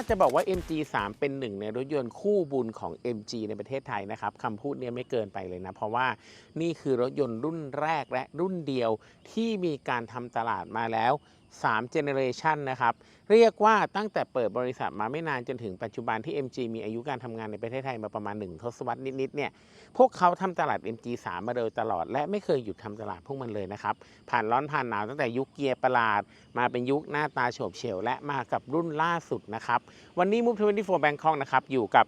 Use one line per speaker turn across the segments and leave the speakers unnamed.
ถ้าจะบอกว่า MG3 เป็นหนึ่งในรถยนต์คู่บุญของ MG ในประเทศไทยนะครับคำพูดเนี้ไม่เกินไปเลยนะ เพราะว่านี่คือรถยนต์รุ่นแรกและรุ่นเดียวที่มีการทำตลาดมาแล้ว 3 Generation นะครับ เรียกว่าตั้งแต่เปิดบริษัทมาไม่นานจนถึงปัจจุบันที่ MG มีอายุการทำงานในประเทศไทยมาประมาณ 1 ทศวรรษนิด ๆ เนี่ย พวกเขาทำตลาด MG3 มาโดยตลอด และไม่เคยหยุดทำตลาดพวกมันเลยนะครับ ผ่านร้อนผ่านหนาวตั้งแต่ยุคเกียร์ประหลาด มาเป็นยุคหน้าตาโฉบเฉี่ยวและมากับรุ่นล่าสุดนะครับ วันนี้ Move 24 Bangkok นะครับอยู่กับ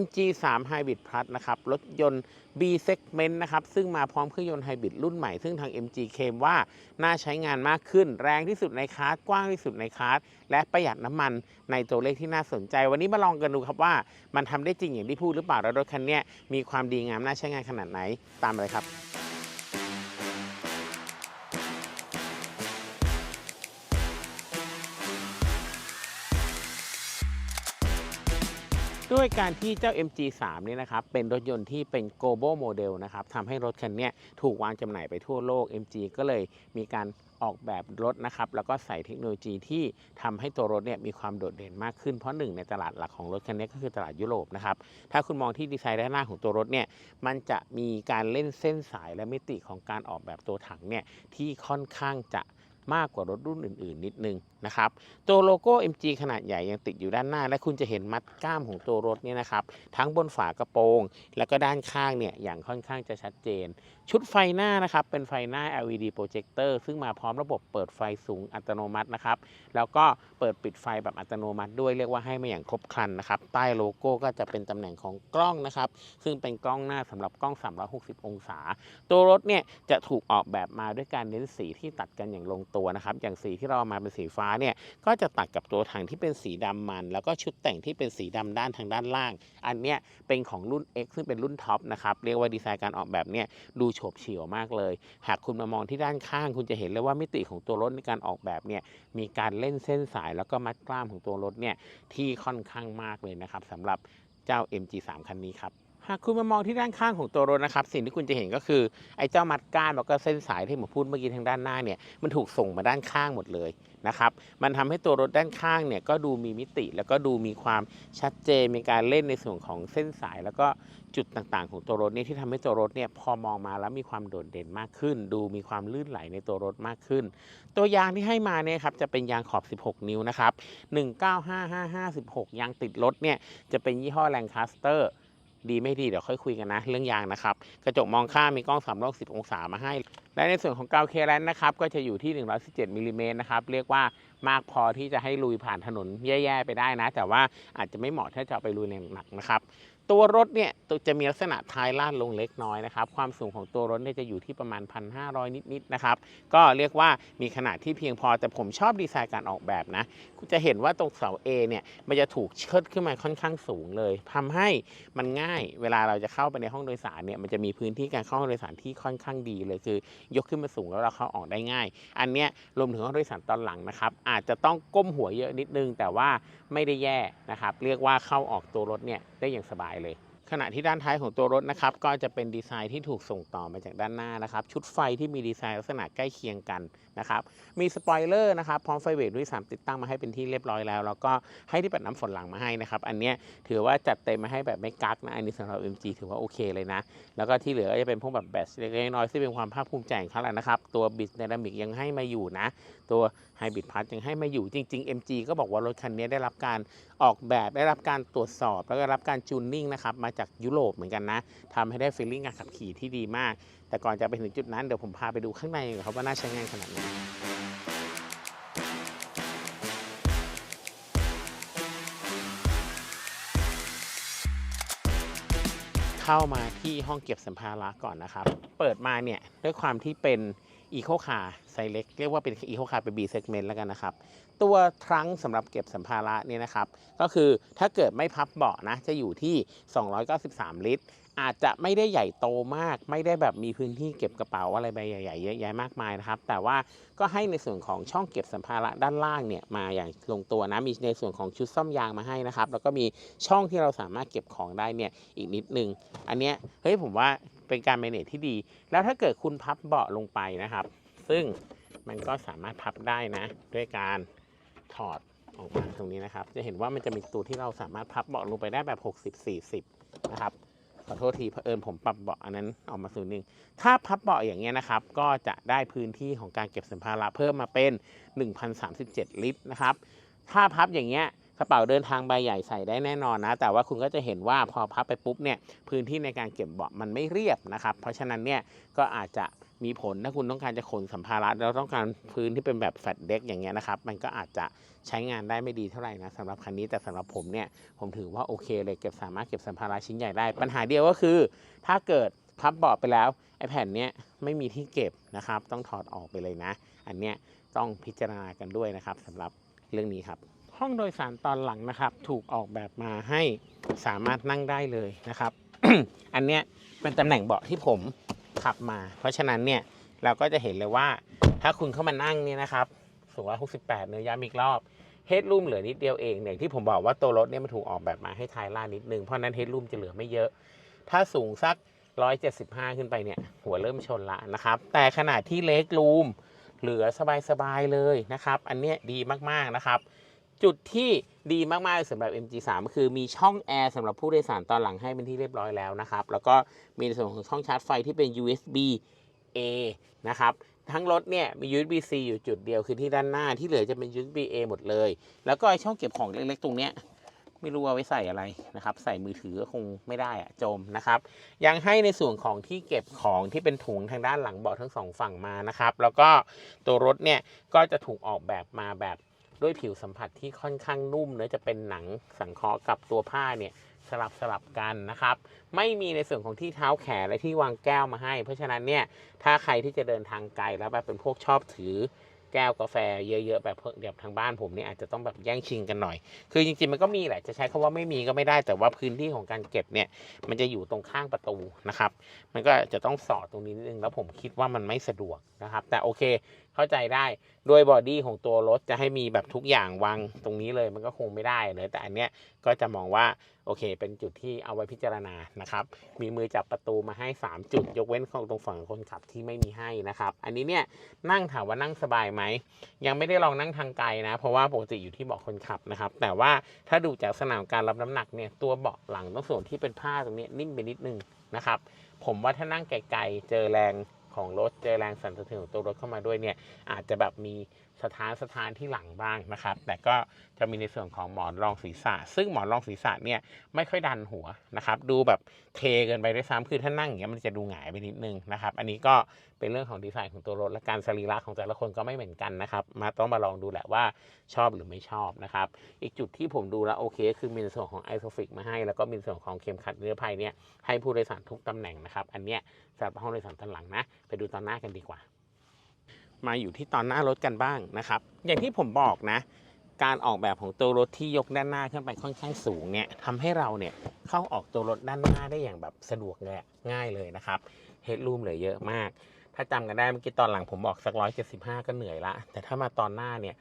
MG3 Hybrid Plus นะครับ รถยนต์ B segment นะครับ ซึ่งมาพร้อมเครื่องยนต์ไฮบริดรุ่นใหม่ ซึ่งทาง MG เคมว่า น่าใช้งานมากขึ้น แรงที่สุดในคาร์สกว้างที่สุดในคาร์สและประหยัดน้ำมันในตัวเลขที่น่าสนใจ วันนี้มาลองกันดูครับว่า มันทำได้จริงอย่างที่พูดหรือเปล่า แล้วรถคันนี้มีความดีงามน่าใช้งานขนาดไหน ตามมาเลยครับ ด้วยการที่เจ้า MG3 เนี่ยนะครับเป็นรถยนต์ที่เป็น global model นะครับทำให้รถคันนี้ถูกวางจำหน่ายไปทั่วโลก MG ก็เลยมีการออกแบบรถนะครับแล้วก็ใส่เทคโนโลยีที่ทำให้ตัวรถเนี่ยมีความโดดเด่นมากขึ้นเพราะหนึ่งในตลาดหลักของรถคันนี้ก็คือตลาดยุโรปนะครับถ้าคุณมองที่ดีไซน์ด้านหน้าของตัวรถเนี่ยมันจะมีการเล่นเส้นสายและมิติของการออกแบบตัวถังเนี่ยที่ค่อนข้างจะมากกว่ารถรุ่นอื่น ๆ นิดนึงนะครับตัวโลโก้ MG ขนาดใหญ่ยังติดอยู่ด้านหน้า และคุณจะเห็นมัดก้ามของตัวรถเนี่ยนะครับ ทั้งบนฝากระโปรง แล้วก็ด้านข้างเนี่ยอย่างค่อนข้างจะชัดเจน ชุดไฟหน้านะครับ เป็นไฟหน้า LED projector ซึ่งมาพร้อมระบบเปิดไฟสูงอัตโนมัตินะครับ แล้วก็เปิดปิดไฟแบบอัตโนมัติด้วยเรียกว่าให้มาอย่างครบครันนะครับ ใต้โลโก้ก็จะเป็นตำแหน่งของกล้องนะครับ ซึ่งเป็นกล้องหน้าสำหรับกล้อง 360 องศา ตัวรถเนี่ยจะถูกออกแบบมาด้วยการเน้นสีที่ตัดกันอย่างลงตัวนะครับ อย่างสีที่เรามาเป็นสีฟ้าเนี่ยก็จะตัดกับตัวถังที่เป็นสีดำมัน แล้วก็ชุดแต่งที่เป็นสีดำด้านทางด้านล่าง อันเนี้ยเป็นของรุ่น X ซึ่งเป็นรุ่นท็อปนะครับเรียกว่าดีไซน์การออกแบบเนี่ยดูโฉบเฉี่ยวมากเลย หากคุณมามองที่ด้านข้างคุณจะเห็นเลยว่ามิติของตัวรถในการออกแบบเนี่ยมีการเล่นเส้นสาย แล้วก็มัดกล้ามของตัวรถเนี่ยที่ค่อนข้างมากเลยนะครับสำหรับเจ้า MG3 คันนี้ครับ หากคุณมามองที่ด้านข้างของตัวรถนะครับ สิ่งที่คุณจะเห็นก็คือไอ้เจ้ามัดก้านแล้วก็เส้นสายที่ผมพูดเมื่อกี้ทางด้านหน้าเนี่ยมันถูกส่งมาด้านข้างหมดเลยนะครับมันทำให้ตัวรถด้านข้างเนี่ยก็ดูมีมิติ แล้วก็ดูมีความชัดเจนมีการเล่นในส่วนของเส้นสาย แล้วก็จุดต่างๆ ของตัวรถเนี่ยที่ทำให้ตัวรถเนี่ยพอมองมาแล้วมีความโดดเด่นมากขึ้น ดูมีความลื่นไหลในตัวรถมากขึ้น ตัวยางที่ให้มาเนี่ยครับจะเป็นยางขอบ 16 นิ้วนะครับ 195556 ยางติดรถเนี่ยจะเป็นยี่ห้อแรงคาสเตอร์ ดีไม่ดีเดี๋ยวค่อยคุยกันนะ เรื่องยางนะครับ กระจกมองข้างมีกล้อง360องศามาให้ และในส่วนของกาวเคแลนนะครับ ก็จะอยู่ที่ 117มิลลิเมตรนะครับ เรียกว่ามากพอที่จะให้ลุยผ่านถนนแย่ๆไปได้นะ แต่ว่าอาจจะไม่เหมาะถ้าจะไปลุยในหนักนะครับ ตัวรถเนี่ยจะมีลักษณะท้ายลาดลงเล็กน้อยนะครับ ความสูงของตัวรถเนี่ยจะอยู่ที่ประมาณ 1,500 นิดๆนะครับ ก็เรียกว่ามีขนาดที่เพียงพอแต่ผมชอบดีไซน์การออกแบบนะ จะเห็นว่าตรงเสา A เนี่ยมันจะถูกเชิดขึ้นมาค่อนข้างสูงเลยทำให้มันง่ายเวลาเราจะเข้าไปในห้องโดยสารเนี่ยมันจะมีพื้นที่การเข้าห้องโดยสารที่ค่อนข้างดีเลยคือ ยกขึ้นมาสูงแล้วเราเข้าออกได้ง่าย อันเนี้ยรวมถึงห้องโดยสารตอนหลังนะครับอาจจะต้องก้มหัวเยอะนิดนึง แต่ว่าไม่ได้แย่นะครับเรียกว่าเข้าออกตัวรถเนี่ยได้อย่างสบายเลย ขณะที่ด้านท้ายของตัวรถนะครับ ก็จะเป็นดีไซน์ที่ถูกส่งต่อมาจากด้านหน้านะครับ ชุดไฟที่มีดีไซน์ลักษณะใกล้เคียงกัน นะครับ มีสปอยเลอร์นะครับพร้อมไฟเบรกด้วย3ติดตั้งมาให้เป็นที่เรียบร้อยแล้ว แล้วก็ให้ที่ปัดน้ำฝนหลังมาให้นะครับ อันนี้ถือว่าจัดเต็มมาให้แบบไม่กักนะ อันนี้สำหรับ MG ถือว่าโอเคเลยนะ แล้วก็ที่เหลือก็จะเป็นพวกแบบแบตเล็กๆน้อยๆซึ่งเป็นความภาคภูมิใจของเขาแหละนะครับ ตัวบิสไดนามิกยังให้มาอยู่นะ ตัวไฮบริดพัทยังให้มาอยู่จริง ๆ MG ก็บอกว่ารถคันนี้ได้รับการออกแบบได้รับการตรวจสอบ แล้วก็รับการจูนนิ่งนะครับมาจากยุโรปเหมือนกันนะทำให้ได้ฟีลลิ่งการขับขี่ที่ดีมาก แต่ก่อนจะไปถึงจุดนั้นเดี๋ยวผมพาไปดูข้างในครับว่าน่าใช้งานขนาดไหนเข้ามาที่ห้องเก็บสัมภาระก่อนนะครับ เปิดมาเนี่ยด้วยความที่เป็นอีโคคาร์ไซเล็กเรียกว่าเป็นอีโคคาร์เป็น B segment แล้วกันนะครับ ตัวทรังสำหรับเก็บสัมภาระเนี่ยนะครับ ก็คือถ้าเกิดไม่พับเบาะนะ จะอยู่ที่ 293 ลิตร อาจจะไม่ได้ใหญ่โตมาก ไม่ได้แบบมีพื้นที่เก็บกระเป๋าอะไรใบใหญ่ๆเยอะแยะมากมายนะครับ แต่ว่าก็ให้ในส่วนของช่องเก็บสัมภาระด้านล่างเนี่ยมาอย่างลงตัวนะมีในส่วนของชุดซ่อมยางมาให้นะครับ แล้วก็มีช่องที่เราสามารถเก็บของได้เนี่ยอีกนิดนึง อันเนี้ยเฮ้ยผมว่าเป็นการ manage ที่ดี แล้วถ้าเกิดคุณพับเบาะลงไปนะครับ ซึ่งมันก็สามารถพับได้นะ ด้วยการถอดออกมาตรงนี้นะครับ จะเห็นว่ามันจะมีตัวที่เราสามารถพับเบาะลงไปได้แบบ 60 40 นะครับ ขอโทษทีเผอิญผมปรับเบาะอันนั้นออกมาศูนย์หนึ่งถ้าพับเบาะอย่างเงี้ยนะครับ ก็จะได้พื้นที่ของการเก็บสัมภาระเพิ่มมาเป็น 1,037 ลิตรนะครับ ถ้าพับอย่างเงี้ย กระเป๋าเดินทางใบใหญ่ใส่ได้แน่นอนนะ แต่ว่าคุณก็จะเห็นว่าพอพับไปปุ๊บเนี่ยพื้นที่ในการเก็บเบาะมันไม่เรียบนะครับ เพราะฉะนั้นเนี่ยก็อาจจะมีผลถ้าคุณต้องการจะขนสัมภาระแล้วต้องการพื้นที่เป็นแบบแฟลตเด็กอย่างเงี้ยนะครับ มันก็อาจจะใช้งานได้ไม่ดีเท่าไหร่นะสำหรับคันนี้แต่สำหรับผมเนี่ยผมถือว่าโอเคเลยเก็บสามารถเก็บสัมภาระชิ้นใหญ่ได้ ปัญหาเดียวก็คือ ถ้าเกิดพับเบาะไปแล้วไอ้แผ่นเนี้ยไม่มีที่เก็บนะครับ ต้องถอดออกไปเลยนะ อันเนี้ยต้องพิจารณากันด้วยนะครับสำหรับเรื่องนี้ครับ ห้องโดยสารตอนหลังนะครับ ถูกออกแบบมาให้สามารถนั่งได้เลยนะครับ อันเนี้ยเป็นตำแหน่งเบาะที่ผมขับมา เพราะฉะนั้นเนี่ยเราก็จะเห็นเลยว่าถ้าคุณเข้ามานั่งเนี่ยนะครับสูงร้อยหกสิบแปดเนื้อย้ำอีกรอบเฮดรูมเหลือนิดเดียวเองอย่างที่ผมบอกว่าตัวรถเนี่ยมันถูกออกแบบมาให้ท้ายล่านิดนึงเพราะฉะนั้นเฮดรูมจะเหลือไม่เยอะ ถ้าสูงสัก 175 ขึ้นไปเนี่ยหัวเริ่มชนละนะครับ แต่ขนาดที่เล็กรูมเหลือสบายๆเลยนะครับ อันเนี้ยดีมากๆนะครับ จุดที่ดีมากๆสำหรับ MG3 ก็คือมีช่องแอร์สำหรับผู้โดยสารตอนหลังให้เป็นที่เรียบร้อยแล้วนะครับ แล้วก็มีในส่วนของช่องชาร์จไฟที่เป็น USB A นะครับ ทั้งรถเนี่ยมี USB C อยู่จุดเดียวคือที่ด้านหน้าที่เหลือจะเป็น USB A หมดเลย แล้วก็ไอช่องเก็บของเล็กๆ ตรงเนี้ยไม่รู้ว่าไว้ใส่อะไรนะครับ ใส่มือถือก็คงไม่ได้อะจมนะครับ ยังให้ในส่วนของที่เก็บของที่เป็นถุงทางด้านหลังเบาะทั้งสองฝั่งมานะครับ แล้วก็ตัวรถเนี่ยก็จะถูกออกแบบมาแบบ ด้วยผิวสัมผัสที่ค่อนข้างนุ่มเนื้อจะเป็นหนังสังเคราะห์กับตัวผ้าเนี่ยสลับสลับกันนะครับ ไม่มีในส่วนของที่เท้าแขนและที่วางแก้วมาให้ เพราะฉะนั้นเนี่ยถ้าใครที่จะเดินทางไกลแล้วแบบเป็นพวกชอบถือแก้วกาแฟเยอะๆแบบพวกแบบทางบ้านผมเนี่ยอาจจะต้องแบบแย่งชิงกันหน่อย คือจริงๆมันก็มีแหละจะใช้คำว่าไม่มีก็ไม่ได้แต่ว่าพื้นที่ของการเก็บเนี่ยมันจะอยู่ตรงข้างประตูนะครับ มันก็จะต้องสอดตรงนี้นิดนึงแล้วผมคิดว่ามันไม่สะดวกนะครับ แต่โอเค เข้าใจได้ด้วยบอดี้ของตัวรถจะให้มีแบบทุกอย่างวางตรงนี้เลยมันก็คงไม่ได้เลยแต่อันเนี้ยก็จะมองว่าโอเค เป็นจุดที่เอาไว้พิจารณานะครับ มีมือจับประตูมาให้ 3 จุด ยกเว้นของตรงฝั่งคนขับที่ไม่มีให้นะครับ อันนี้เนี่ยนั่งถามว่านั่งสบายไหม ยังไม่ได้ลองนั่งทางไกลนะ เพราะว่าปกติอยู่ที่เบาะคนขับนะครับ แต่ว่าถ้าดูจากสนามการรับน้ำหนักเนี่ยตัวเบาะหลังต้องส่วนที่เป็นผ้าตรงนี้นิ่มไปนิดนึงนะครับ ผมว่าถ้านั่งไกลๆเจอแรง ของรถเจอแรงสั่นสะเทือนของตัวรถเข้ามาด้วยเนี่ยอาจจะแบบมี สถานสถานที่หลังบ้างนะครับ แต่ก็จะมีในส่วนของหมอนรองศีรษะ ซึ่งหมอนรองศีรษะเนี่ยไม่ค่อยดันหัวนะครับ ดูแบบเทเกินไปด้วยซ้ำคือถ้านั่งอย่างเงี้ยมันจะดูหงายไปนิดนึงนะครับ อันนี้ก็เป็นเรื่องของดีไซน์ของตัวรถและการสรีระของแต่ละคนก็ไม่เหมือนกันนะครับ มาต้องมาลองดูแหละว่าชอบหรือไม่ชอบนะครับ อีกจุดที่ผมดูแล้วโอเคคือมีในส่วนของไอโซฟิกมาให้ แล้วก็มีในส่วนของเข็มขัดนิรภัยเนี่ยให้ผู้โดยสารทุกตำแหน่งนะครับ อันเนี้ยสำหรับห้องโดยสารตอนหลังนะ ไปดูตอนหน้ากันดีกว่า มาอยู่ที่ตอนหน้ารถกันบ้างนะครับ อย่างที่ผมบอกนะ การออกแบบของตัวรถที่ยกด้านหน้าขึ้นไปค่อนข้างสูงเนี่ยทำให้เราเนี่ยเข้าออกตัวรถด้านหน้าได้อย่างแบบสะดวกเลยง่ายเลยนะครับเฮดรูมเหลือเยอะมาก ถ้าจำกันได้เมื่อกี้ตอนหลังผมบอกสักร้อยเจ็ดสิบห้าก็เหนื่อยละ แต่ถ้ามาตอนหน้าเนี่ย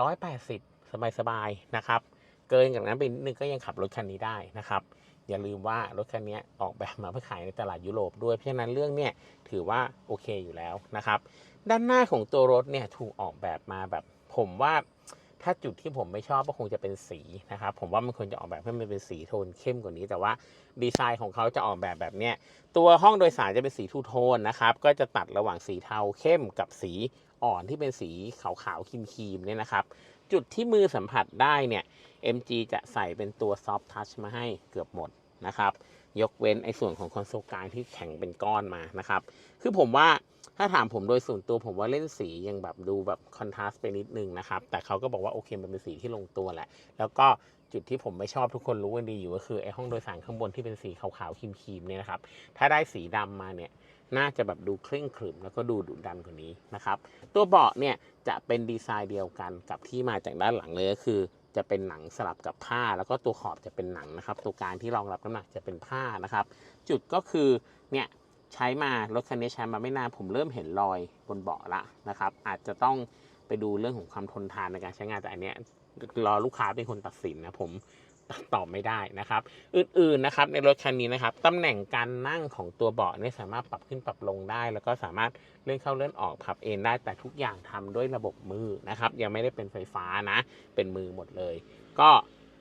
ร้อยแปดสิบสบายๆนะครับ เกินจากนั้นไปนิดนึงก็ยังขับรถคันนี้ได้นะครับอย่าลืมว่ารถคันนี้ออกแบบมาเพื่อขายในตลาดยุโรปด้วย เพราะฉะนั้นเรื่องเนี่ยถือว่าโอเคอยู่แล้วนะครับ ด้านหน้าของตัวรถเนี่ยถูกออกแบบมาแบบ ผมว่าถ้าจุดที่ผมไม่ชอบก็คงจะเป็นสีนะครับ ผมว่ามันควรจะออกแบบให้มันเป็นสีโทนเข้มกว่านี้ แต่ว่าดีไซน์ของเขาจะออกแบบแบบเนี้ยตัวห้องโดยสารจะเป็นสีทูโทนนะครับ ก็จะตัดระหว่างสีเทาเข้มกับสีอ่อนที่เป็นสีขาวๆครีมๆเนี่ยนะครับ จุดที่มือสัมผัสได้เนี่ย MG จะใส่เป็นตัว Soft Touch มาให้เกือบหมด นะครับ ยกเว้นไอ้ส่วนของคอนโซลกลางที่แข็งเป็นก้อนมานะครับ คือผมว่าถ้าถามผมโดยส่วนตัวผมว่าเล่นสียังแบบดูแบบคอนทราสต์ไปนิดนึงนะครับ แต่เขาก็บอกว่าโอเคมันเป็นสีที่ลงตัวแหละ แล้วก็จุดที่ผมไม่ชอบทุกคนรู้กันดีอยู่ก็คือไอ้ห้องโดยสารข้างบนที่เป็นสีขาวๆครีมๆเนี่ยนะครับ ถ้าได้สีดำมาเนี่ยน่าจะแบบดูเคร่งขรึมแล้วก็ดูดุดันกว่านี้นะครับ ตัวเบาะเนี่ยจะเป็นดีไซน์เดียวกันกับที่มาจากด้านหลังเลยก็คือ จะเป็นหนังสลับกับผ้า แล้วก็ตัวขอบจะเป็นหนังนะครับ ตัวกลางที่รองรับน้ำหนักจะเป็นผ้านะครับ จุดก็คือเนี่ยใช้มารถคันนี้ใช้มาไม่นานผมเริ่มเห็นรอยบนเบาะละนะครับ อาจจะต้องไปดูเรื่องของความทนทานในการใช้งานแต่อันเนี้ยรอลูกค้าเป็นคนตัดสินนะผม ตอบไม่ได้นะครับ อื่นๆนะครับในรถคันนี้นะครับตำแหน่งการนั่งของตัวเบาะเนี่ยสามารถปรับขึ้นปรับลงได้ แล้วก็สามารถเลื่อนเข้าเลื่อนออกพับเอนได้แต่ทุกอย่างทำด้วยระบบมือนะครับ ยังไม่ได้เป็นไฟฟ้านะ เป็นมือหมดเลย ก็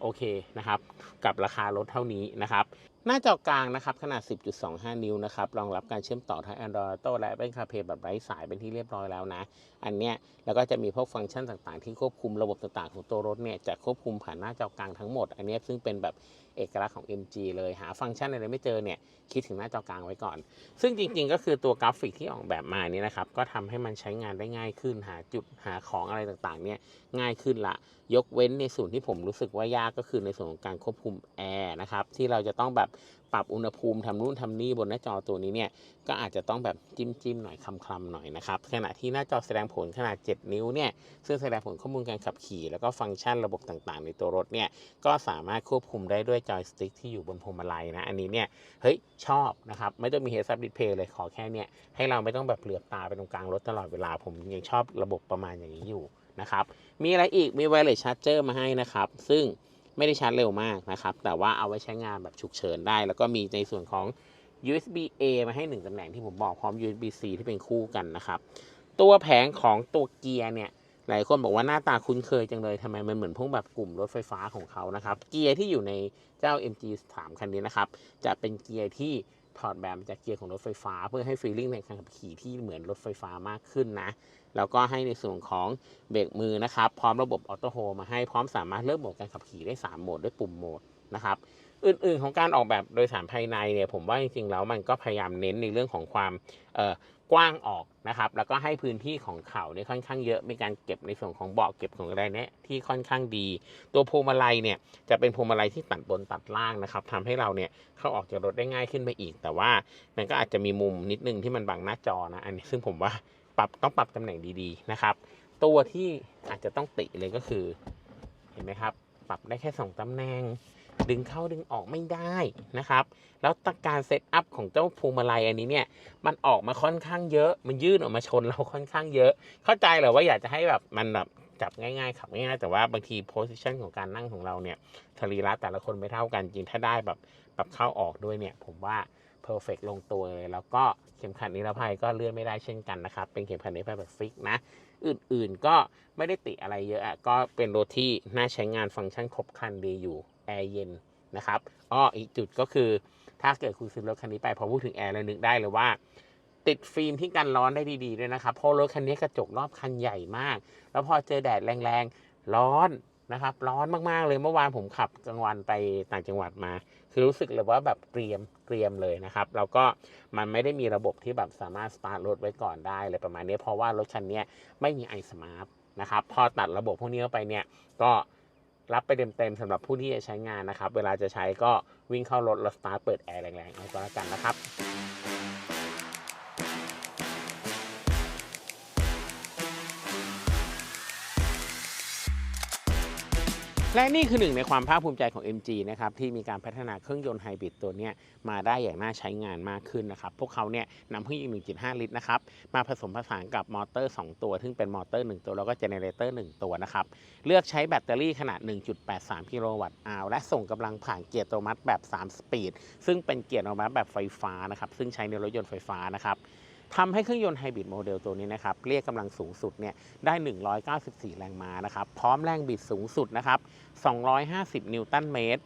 โอเคนะครับกับราคารถเท่านี้นะครับหน้าจอกลางนะครับขนาด 10.25 นิ้วนะครับรองรับการเชื่อมต่อทั้ง Android Auto และ Apple CarPlay แบบไร้สายเป็นที่เรียบร้อยแล้วนะ อันเนี้ยแล้วก็จะมีพวกฟังก์ชันต่างๆ ที่ควบคุมระบบต่างๆ ของตัวรถเนี่ยจะควบคุมผ่านหน้าจอกลางทั้งหมด อันเนี้ยซึ่งเป็นแบบ เอกลักษณ์ของ MG เลยหาฟังก์ชันอะไรไม่เจอเนี่ยคิดถึงหน้าจอกลางไว้ก่อน ซึ่งจริงๆ ก็คือตัวกราฟิกที่ออกแบบมานี่นะครับ ก็ทำให้มันใช้งานได้ง่ายขึ้น หาจุดหาของอะไรต่างๆเนี่ยง่ายขึ้นละ ยกเว้นในส่วนที่ผมรู้สึกว่ายากก็คือในส่วนของการควบคุมแอร์นะครับที่เราจะต้องแบบปรับอุณหภูมิทำนู่นทำนี่บนหน้าจอตัวนี้เนี่ยก็อาจจะต้องแบบจิ้มจิ้มหน่อยคลำหน่อยนะครับขณะที่หน้าจอแสดงผลขนาด 7 นิ้วเนี่ยซึ่งแสดงผลข้อมูลการขับขี่ แล้วก็ฟังก์ชันระบบต่างๆ ในตัวรถเนี่ยก็สามารถควบคุมได้ด้วยจอยสติ๊กที่อยู่บนพวงมาลัยนะ อันนี้เนี่ย เฮ้ย ชอบนะครับ ไม่ต้องมี heads up display เลยขอแค่เนี่ย ให้เราไม่ต้องแบบเหลือบตาไปตรงกลางรถตลอดเวลา ผมยังชอบระบบประมาณอย่างนี้อยู่นะครับ มีอะไรอีกมี wireless charger มาให้นะครับ ซึ่งไม่ได้ชาร์จเร็วมากนะครับ แต่ว่าเอาไว้ใช้งานแบบฉุกเฉินได้ แล้วก็มีในส่วนของ USB A มาให้ 1ตำแหน่งที่ผมบอกพร้อม USB C ที่เป็นคู่กันนะครับ ตัวแผงของตัวเกียร์เนี่ย หลายคนบอกว่าหน้าตาคุ้นเคยจังเลยทำไมมันเหมือนพวกแบบกลุ่มรถไฟฟ้าของเขานะครับ เกียร์ที่อยู่ในเจ้า MG 3 คันนี้นะครับ จะเป็นเกียร์ที่ถอดแบบจากเกียร์ของรถไฟฟ้า เพื่อให้ฟีลลิ่งในการขับขี่ที่เหมือนรถไฟฟ้ามากขึ้นนะ แล้วก็ให้ในส่วนของเบรกมือนะครับ พร้อมระบบออโต้โฮมาให้พร้อมสามารถเลือกโหมดการขับขี่ได้ 3 โหมดด้วยปุ่มโหมดนะครับอื่นๆของการออกแบบโดยสารภายในเนี่ยผมว่าจริงๆแล้วมันก็พยายามเน้นในเรื่องของความ กว้างออกนะครับ แล้วก็ให้พื้นที่ของเขาเนี่ยค่อนข้างเยอะ มีการเก็บในส่วนของเบาะเก็บของอะไรเนี่ยที่ค่อนข้างดี ตัวพวงมาลัยเนี่ยจะเป็นพวงมาลัยที่ตัดบนตัดล่างนะครับทำให้เราเนี่ยเข้าออกจากรถได้ง่ายขึ้นไปอีก แต่ว่ามันก็อาจจะมีมุมนิดนึงที่มันบังหน้าจอนะ อันนี้ซึ่งผมว่าปรับต้องปรับตำแหน่งดีๆนะครับ ตัวที่อาจจะต้องติเลยก็คือ เห็นไหมครับ ปรับได้แค่2ตำแหน่ง ดึงเข้าดึงออกไม่ได้นะครับ แล้วตการเซตอัพของเจ้าพวงมาลัยอันนี้เนี่ย มันออกมาค่อนข้างเยอะ มันยื่นออกมาชนเราค่อนข้างเยอะ เข้าใจแหละว่าอยากจะให้แบบมันแบบจับง่ายๆขับง่ายๆแต่ว่าบางทีโพสิชันของการนั่งของเราเนี่ยสรีระแต่ละคนไม่เท่ากันจริงถ้าได้แบบปรับเข้าออกด้วยเนี่ย ผมว่าเพอร์เฟกลงตัวเลย แล้วก็เข็มขัดนิรภัยก็เลื่อนไม่ได้เช่นกันนะครับ เป็นเข็มขัดนิรภัยแบบฟิกนะ อื่นๆก็ไม่ได้ติอะไรเยอะอะก็เป็นรถที่น่าใช้งานฟังก์ชันครบครันดีอยู่ แอร์เย็นนะครับอ้ออีกจุดก็คือถ้าเกิดคุณซื้อรถคันนี้ไปพอพูดถึงแอร์แล้วนึกได้เลยว่า ติดฟิล์มที่กันร้อนได้ดีๆด้วยนะครับเพราะรถคันนี้กระจกรอบคันใหญ่มาก แล้วพอเจอแดดแรงๆร้อนนะครับ ร้อนมากๆเลยเมื่อวานผมขับกลางวันไปต่างจังหวัดมา คือรู้สึกเลยว่าแบบเกรียมเกรียมเลยนะครับแล้วก็มันไม่ได้มีระบบที่แบบสามารถสตาร์ทรถไว้ก่อนได้เลยประมาณนี้เพราะว่ารถคันนี้ไม่มีไอสมาร์ทนะครับพอตัดระบบพวกนี้เข้าไปเนี่ยก็ รับไปเต็มๆสำหรับผู้ที่จะใช้งานนะครับ เวลาจะใช้ก็วิ่งเข้ารถแล้วสตาร์ทเปิดแอร์แรงๆเอาก็แล้วกันนะครับ และนี่คือหนึ่งในความภาคภูมิใจของ MG นะครับที่มีการพัฒนาเครื่องยนต์ไฮบริดตัวนี้มาได้อย่างน่าใช้งานมากขึ้นนะครับ พวกเขาเนี่ยนำเครื่องยนต์1.5 ลิตรนะครับมาผสมผสานกับมอเตอร์ 2 ตัว ซึ่งเป็นมอเตอร์ 1 ตัว แล้วก็เจเนเรเตอร์ 1 ตัวนะครับ เลือกใช้แบตเตอรี่ขนาด 1.83 กิโลวัตต์อาวและส่งกำลังผ่านเกียร์อัตโนมัติแบบ 3 สปีด ซึ่งเป็นเกียร์อัตโนมัติแบบไฟฟ้านะครับซึ่งใช้ในรถยนต์ไฟฟ้านะครับ ทำให้เครื่องยนต์ไฮบริดโมเดลตัวนี้นะครับเรียกกำลังสูงสุดเนี่ยได้ 194 แรงม้านะครับพร้อมแรงบิดสูงสุดนะครับ 250 นิวตันเมตร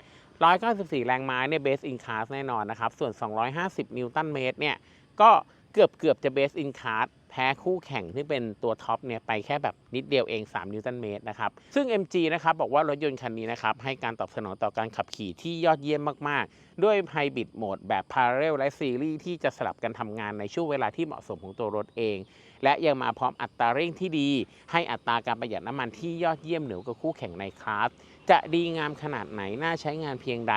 194 แรงม้าเนี่ยเบสอินคาสแน่นอนนะครับ ส่วน 250 นิวตันเมตรเนี่ยก็เกือบเกือบจะเบสอินคาส แพ้คู่แข่งที่เป็นตัวท็อปเนี่ยไปแค่แบบนิดเดียวเอง 3 นิวตันเมตรนะครับ ซึ่ง MG นะครับบอกว่ารถยนต์คันนี้นะครับให้การตอบสนองต่อการขับขี่ที่ยอดเยี่ยมมากๆ ด้วยไฮบริดโหมดแบบ Parallel และ Series ที่จะสลับกันทำงานในช่วงเวลาที่เหมาะสมของตัวรถเอง และยังมาพร้อมอัตราเร่งที่ดี ให้อัตราการประหยัดน้ำมันที่ยอดเยี่ยมเหนือกว่าคู่แข่งในคลาสจะดีงามขนาดไหนน่าใช้งานเพียงใด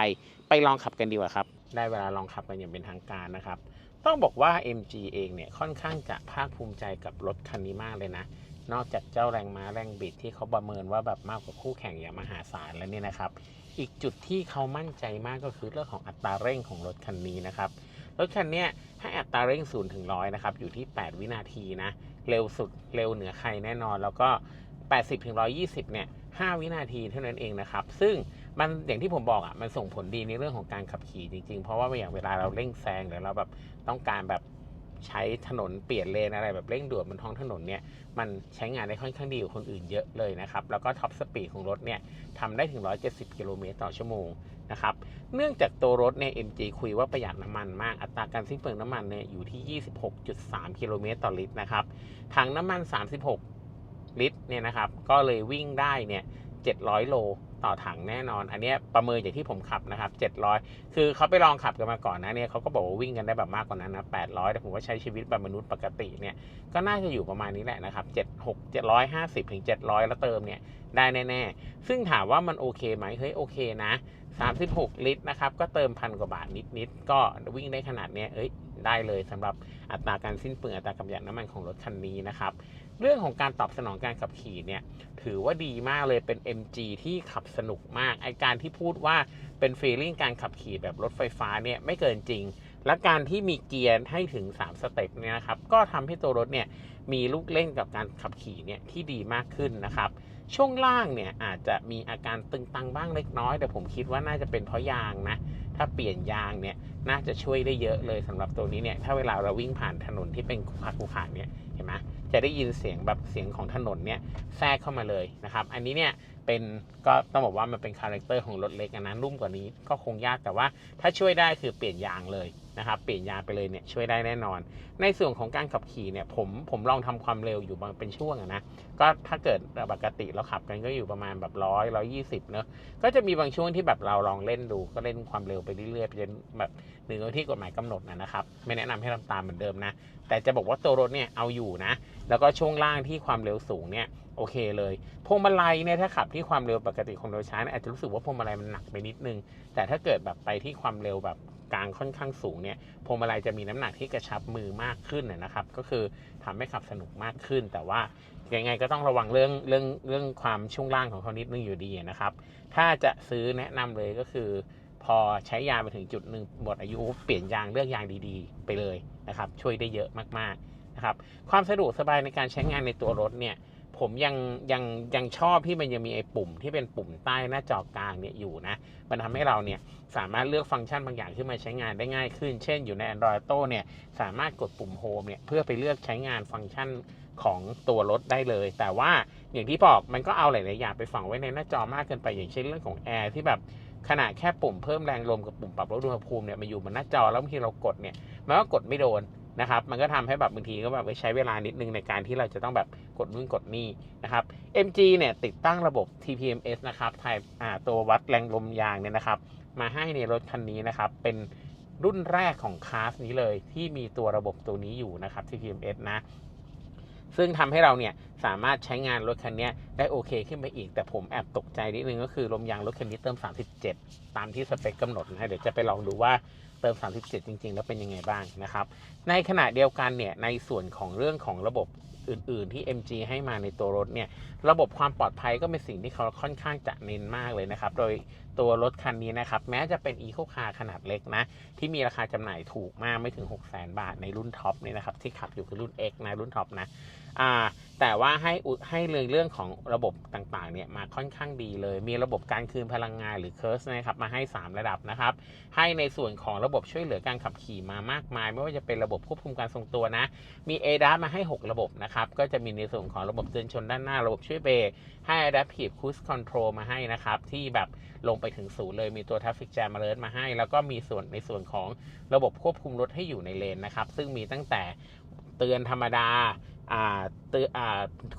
ไปลองขับกันดีกว่าครับได้เวลาลองขับกันอย่างเป็นทางการนะครับ ต้องบอกว่า MG เองเนี่ยค่อนข้างจะภาคภูมิใจกับรถคันนี้มากเลยนะ นอกจากเจ้าแรงม้าแรงบิดที่เขาประเมินว่าแบบมากกว่าคู่แข่งอย่างมหาศาลแล้วเนี่ยนะครับ อีกจุดที่เขามั่นใจมากก็คือเรื่องของอัตราเร่งของรถคันนี้นะครับ รถคันนี้ให้อัตราเร่ง0ถึง100นะครับอยู่ที่ 8 วินาทีนะ เร็วสุดเร็วเหนือใครแน่นอน แล้วก็ 80ถึง120เนี่ย5วินาทีเท่านั้นเองนะครับ ซึ่ง มันอย่างที่ผมบอกอะมันส่งผลดีในเรื่องของการขับขี่จริงๆ เพราะว่าอย่างเวลาเราเร่งแซงหรือเราแบบต้องการแบบใช้ถนนเปลี่ยนเลนอะไรแบบเร่งด่วนบนท้องถนนเนี่ยมันใช้งานได้ค่อนข้างดีกว่าคนอื่นเยอะเลยนะครับ แล้วก็ท็อปสปีดของรถเนี่ยทำได้ถึง 170 กิโลเมตรต่อชั่วโมงนะครับ เนื่องจากตัวรถเนี่ย MG คุยว่าประหยัดน้ำมันมาก อัตราการสิ้นเปลืองน้ำมันเนี่ยอยู่ที่ 26.3 กิโลเมตรต่อลิตรนะครับถังน้ำมัน 36 ลิตรเนี่ยนะครับ ก็เลยวิ่งได้เนี่ย 700 โล ต่อถังแน่นอน อันนี้ประเมินอย่างที่ผมขับนะครับ 700 คือเขาไปลองขับกันมาก่อนนะเนี่ยเขาก็บอกว่าวิ่งกันได้แบบมากกว่านั้นนะ800 แต่ผมว่าใช้ชีวิตแบบมนุษย์ปกติเนี่ยก็น่าจะอยู่ประมาณนี้แหละนะครับ76 750ถึง700 แล้วเติมเนี่ยได้แน่ ๆ ซึ่งถามว่ามันโอเคไหมเฮ้ยโอเคนะ 36 ลิตรนะครับก็เติมพันกว่าบาทนิดๆก็วิ่งได้ขนาดเนี้ยเอ้ยได้เลยสำหรับอัตราการสิ้นเปลืองอัตรากำจัดน้ำมันของรถคันนี้นะครับ เรื่องของการตอบสนองการขับขี่เนี่ยถือว่าดีมากเลยเป็น MG ที่ขับสนุกมาก ไอการที่พูดว่าเป็นฟีลิ่งการขับขี่แบบรถไฟฟ้าเนี่ยไม่เกินจริง และการที่มีเกียร์ให้ถึง 3 สเต็ปเนี่ยนะครับก็ทำให้ตัวรถเนี่ยมีลูกเล่นกับการขับขี่เนี่ยที่ดีมากขึ้นนะครับ ช่วงล่างเนี่ยอาจจะมีอาการตึงตังบ้างเล็กน้อย แต่ผมคิดว่าน่าจะเป็นเพราะยางนะ ถ้าเปลี่ยนยางเนี่ยน่าจะช่วยได้เยอะเลยสำหรับตัวนี้เนี่ยถ้าเวลาเราวิ่งผ่านถนนที่เป็นขรุขระขรุขระเนี่ยเห็นไหมจะได้ยินเสียงแบบเสียงของถนนเนี่ยแทรกเข้ามาเลยนะครับ อันนี้เนี่ย เป็นก็ต้องบอกว่ามันเป็นคาแรคเตอร์ของรถเล็กนะนุ่มกว่านี้ก็คงยากแต่ว่าถ้าช่วยได้คือเปลี่ยนยางเลยนะครับเปลี่ยนยางไปเลยเนี่ยช่วยได้แน่นอน ในส่วนของการขับขี่เนี่ยผมผมลองทำความเร็วอยู่บางเป็นช่วงนะก็ถ้าเกิดปกติเราขับกันก็อยู่ประมาณแบบร้อยร้อยี่สิบเนอะก็จะมีบางช่วงที่แบบเราลองเล่นดู ก็เล่นความเร็วไปเรื่อยๆไปจนแบบหนึ่งที่กฎหมายกำหนดนะนะครับไม่แนะนำให้ทำตามเหมือนเดิมนะแต่จะบอกว่าตัวรถเนี่ยเอาอยู่นะแล้วก็ช่วงล่างที่ความเร็วสูงเนี่ย โอเคเลยพวงมาลัยเนี่ยถ้าขับที่ความเร็วปกติของโดยใช้อาจจะรู้สึกว่าพวงมาลัยมันหนักไปนิดนึง แต่ถ้าเกิดแบบไปที่ความเร็วแบบกลางค่อนข้างสูงเนี่ยพวงมาลัยจะมีน้ำหนักที่กระชับมือมากขึ้นนะนะครับ ก็คือทำให้ขับสนุกมากขึ้น แต่ว่ายังไงก็ต้องระวังเรื่องเรื่องเรื่องความช่วงล่างของเขานิดนึงอยู่ดีนะครับ ถ้าจะซื้อแนะนำเลยก็คือ พอใช้ยางไปถึงจุดหนึ่งหมดอายุเปลี่ยนยางเลือกยางดีๆ ไปเลยนะครับ ช่วยได้เยอะมากๆนะครับความสะดวกสบายในการใช้งานในตัวรถเนี่ย ผมยังยังยังชอบที่มันยังมีไอ้ปุ่มที่เป็นปุ่มใต้หน้าจอกลางเนี่ยอยู่นะ มันทำให้เราเนี่ยสามารถเลือกฟังก์ชันบางอย่างขึ้นมาใช้งานได้ง่ายขึ้น เช่นอยู่ใน Android Auto เนี่ยสามารถกดปุ่ม Home เนี่ยเพื่อไปเลือกใช้งานฟังก์ชันของตัวรถได้เลย แต่ว่าอย่างที่บอกมันก็เอาหลาย ๆ อย่างไปฝังไว้ในหน้าจอมากเกินไปอย่างเช่นเรื่องของแอร์ที่แบบขนาดแค่ปุ่มเพิ่มแรงลมกับปุ่มปรับลดอุณหภูมิเนี่ยมาอยู่บนหน้าจอแล้วบางทีเรากดเนี่ยมันก็กดไม่โดน นะครับ มันก็ทำให้แบบบางทีก็แบบไปใช้เวลานิดนึงในการที่เราจะต้องแบบกดนู่นกดนี่นะครับ MG เนี่ยติดตั้งระบบ TPMS นะครับไทยอ่าตัววัดแรงลมยางเนี่ยนะครับ มาให้ในรถคันนี้นะครับ เป็นรุ่นแรกของคาสนี้เลยที่มีตัวระบบตัวนี้อยู่นะครับ TPMS นะ ซึ่งทำให้เราเนี่ยสามารถใช้งานรถคันนี้ได้โอเคขึ้นไปอีก แต่ผมแอบตกใจนิดนึงก็คือลมยางรถคันนี้เติม 37 ตามที่สเปคกำหนดนะเดี๋ยวจะไปลองดูว่าเติม 37 จริง ๆ แล้วเป็นยังไงบ้างนะครับ ในขณะเดียวกันเนี่ยในส่วนของเรื่องของระบบอื่น ๆ ที่ MG ให้มาในตัวรถเนี่ย ระบบความปลอดภัยก็เป็นสิ่งที่เขาค่อนข้างจะเน้นมากเลยนะครับ โดยตัวรถคันนี้นะครับ แม้จะเป็น Eco Car ขนาดเล็กนะ ที่มีราคาจำหน่ายถูกมากไม่ถึง 6 0 0 0 0 0 บาทในรุ่นท็อปนี่นะครับ ที่ขับอยู่คือรุ่น X นะ รุ่นท็อปนะ อ่าแต่ว่าให้อุให้เลยเรื่องของระบบต่างๆเนี่ยมาค่อนข้างดีเลย มีระบบการคืนพลังงานหรือ Curse นะครับมาให้ 3 ระดับนะครับ ให้ในส่วนของระบบช่วยเหลือการขับขี่มามากมาย ไม่ว่าจะเป็นระบบควบคุมการทรงตัวนะ มี ADAS มาให้ 6 ระบบนะครับ ก็จะมีในส่วนของระบบเตือนชนด้านหน้า ระบบช่วยเบรกให้ Adaptive Cruise Control มาให้นะครับ ที่แบบลงไปถึงศูนย์เลยมีตัว Traffic Jam Alert มาให้ แล้วก็มีส่วนในส่วนของระบบควบคุมรถให้อยู่ในเลนนะครับซึ่งมีตั้งแต่เตือนธรรมดา ตือนอ่า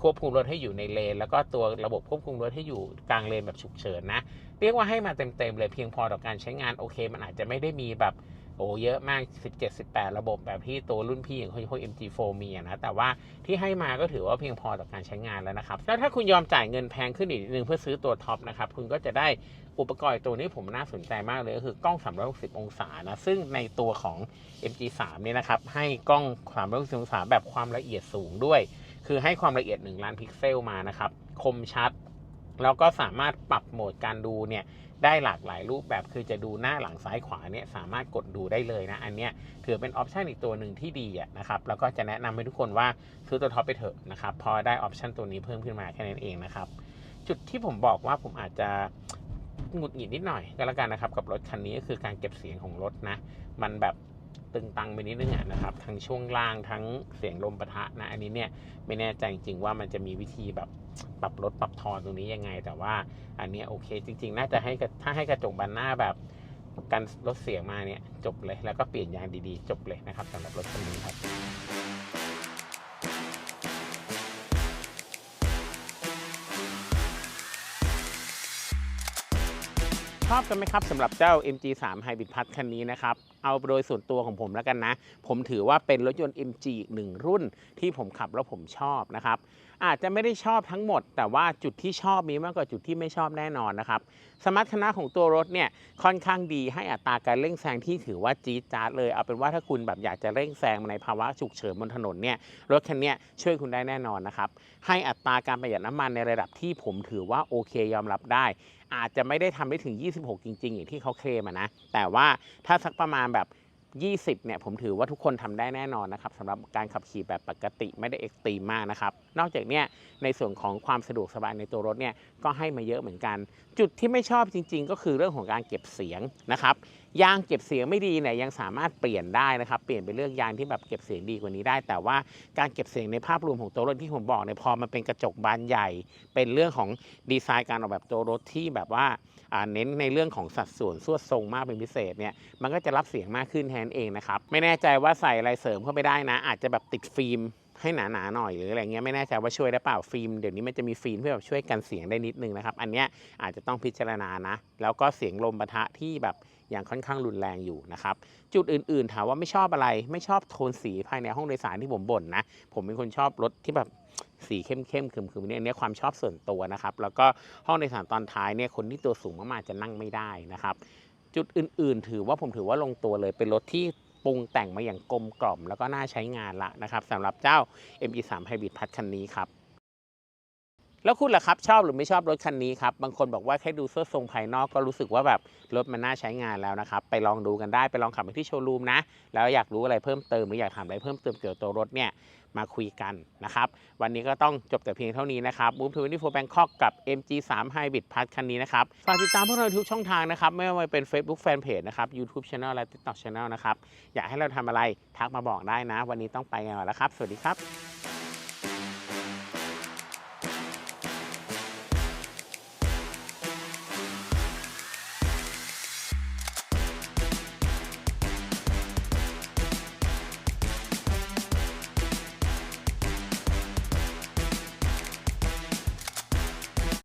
ควบคุมรถให้อยู่ในเลน แล้วก็ตัวระบบควบคุมรถให้อยู่กลางเลนแบบฉุกเฉินนะ เรียกว่าให้มาเต็มๆเลยเพียงพอต่อการใช้งานโอเค มันอาจจะไม่ได้มีแบบ โอ้เยอะมาก 17 18 ระบบแบบที่ตัวรุ่นพี่อย่างพวก MG4 มีอะนะแต่ว่าที่ให้มาก็ถือว่าเพียงพอต่อการใช้งานแล้วนะครับ แล้วถ้าคุณยอมจ่ายเงินแพงขึ้นอีกนิดนึงเพื่อซื้อตัวท็อปนะครับ คุณก็จะได้อุปกรณ์ตัวนี้ผมน่าสนใจมากเลยก็คือกล้อง 360 องศานะ ซึ่งในตัวของ MG3 เนี่ยนะครับ ให้กล้อง 360 องศาแบบความละเอียดสูงด้วย คือให้ความละเอียด 1 ล้านพิกเซลมานะครับ คมชัด แล้วก็สามารถปรับโหมดการดูเนี่ย ได้หลากหลายรูปแบบคือจะดูหน้าหลังซ้ายขวาเนี่ยสามารถกดดูได้เลยนะอันเนี้ยถือเป็นออปชันอีกตัวหนึ่งที่ดีนะครับแล้วก็จะแนะนำให้ทุกคนว่าซื้อตัวท็อปไปเถอะนะครับพอได้ออปชันตัวนี้เพิ่มขึ้นมาแค่นั้นเองนะครับจุดที่ผมบอกว่าผมอาจจะหงุดหงิดนิดหน่อยก็แล้วกันนะครับกับรถคันนี้ก็คือการเก็บเสียงของรถนะ มันแบบตึงตังไปนิดนึงอะนะครับทั้งช่วงล่างทั้งเสียงลมปะทะนะอันนี้เนี่ยไม่แน่ใจจริงๆว่ามันจะมีวิธีแบบ ปรับลดปรับทอนตรงนี้ยังไง แต่ว่าอันนี้โอเค จริง ๆ น่าจะให้ถ้าให้กระจกบานหน้าแบบกันลดเสียงมาเนี่ยจบเลยแล้วก็เปลี่ยนยางดีๆ จบเลยนะครับสำหรับรถคันนี้ครับชอบกันไหมครับสำหรับเจ้า MG3 Hybrid Plus คันนี้นะครับ เอาโดยส่วนตัวของผมแล้วกันนะ ผมถือว่าเป็นรถยนต์ MG หนึ่งรุ่นที่ผมขับแล้วผมชอบนะครับอาจจะไม่ได้ชอบทั้งหมด แต่ว่าจุดที่ชอบมีมากกว่าจุดที่ไม่ชอบแน่นอนนะครับ สมรรถนะของตัวรถเนี่ยค่อนข้างดีให้อัตราการเร่งแซงที่ถือว่าจี๊ดจ๊าดเลย เอาเป็นว่าถ้าคุณแบบอยากจะเร่งแซงในภาวะฉุกเฉินบนถนนเนี่ยรถคันนี้ช่วยคุณได้แน่นอนนะครับ ให้อัตราการประหยัดน้ำมันในระดับที่ผมถือว่าโอเคยอมรับได้ อาจจะไม่ได้ทำได้ถึง 26 จริง ๆ อย่างที่เขาเคลมนะแต่ว่าถ้าสักประมาณแบบ 20เนี่ยผมถือว่าทุกคนทำได้แน่นอนนะครับสำหรับการขับขี่แบบปกติไม่ได้เอ็กซ์ตรีมมากนะครับ นอกจากเนี้ยในส่วนของความสะดวกสบายในตัวรถเนี่ยก็ให้มาเยอะเหมือนกัน จุดที่ไม่ชอบจริง ๆ ก็คือเรื่องของการเก็บเสียงนะครับยางเก็บเสียงไม่ดีเนี่ยยังสามารถเปลี่ยนได้นะครับ เปลี่ยนไปเลือกยางที่แบบเก็บเสียงดีกว่านี้ได้ แต่ว่าการเก็บเสียงในภาพรวมของตัวรถที่ผมบอกเนี่ยพอมันเป็นกระจกบานใหญ่ เป็นเรื่องของดีไซน์การออกแบบตัวรถที่แบบว่า เน้นในเรื่องของสัดส่วนสวดทรงมากเป็นพิเศษเนี่ยมันก็จะรับเสียงมากขึ้นแทนเองนะครับไม่แน่ใจว่าใส่อะไรเสริมเข้าไปได้นะ อาจจะแบบติดฟิล์มให้หนาๆหน่อยหรืออะไรเงี้ยไม่แน่ใจว่าช่วยได้เปล่าฟิล์มเดี๋ยวนี้มันจะมีฟิล์มเพื่อแบบช่วยกันเสียงได้นิดนึงนะครับ อันเนี้ยอาจจะต้องพิจารณานะ แล้วก็เสียงลมปะทะที่แบบ อย่างค่อนข้างรุนแรงอยู่นะครับจุดอื่นๆถามว่าไม่ชอบอะไร ไม่ชอบโทนสีภายในห้องโดยสารที่ผมบ่นนะ ผมเป็นคนชอบรถที่แบบสีเข้มๆคึมๆเนี่ยอันเนี้ยความชอบส่วนตัวนะครับ แล้วก็ห้องโดยสารตอนท้ายเนี่ยคนที่ตัวสูงมากๆจะนั่งไม่ได้นะครับ จุดอื่นๆ ถือว่าผมถือว่าลงตัวเลยเป็นรถที่ปรุงแต่งมาอย่างกลมกล่อม แล้วก็น่าใช้งานละนะครับสำหรับเจ้า ME3 Hybrid พัดคันนี้ครับ แล้วคุณล่ะครับ ชอบหรือไม่ชอบรถคันนี้ครับ บางคนบอกว่าแค่ดูเสื้อทรงภายนอกก็รู้สึกว่าแบบรถมันน่าใช้งานแล้วนะครับ ไปลองดูกันได้ไปลองขับไปที่โชว์รูมนะ แล้วอยากรู้อะไรเพิ่มเติมหรืออยากถามอะไรเพิ่มเติมเกี่ยวกับตัวรถเนี่ยมาคุยกันนะครับ วันนี้ก็ต้องจบแต่เพียงเท่านี้นะครับ Move to 24 Bangkok กับ MG3 Hybrid Plus คันนี้นะครับ ฝากติดตามพวกเราทุกช่องทางนะครับ ไม่ว่าจะเป็น Facebook Fanpage นะครับ YouTube Channel และ TikTok Channel นะครับ อยากให้เราทำอะไรทักมาบอกได้นะ วันนี้ต้องไปกันแล้วครับ สวัสดีครับ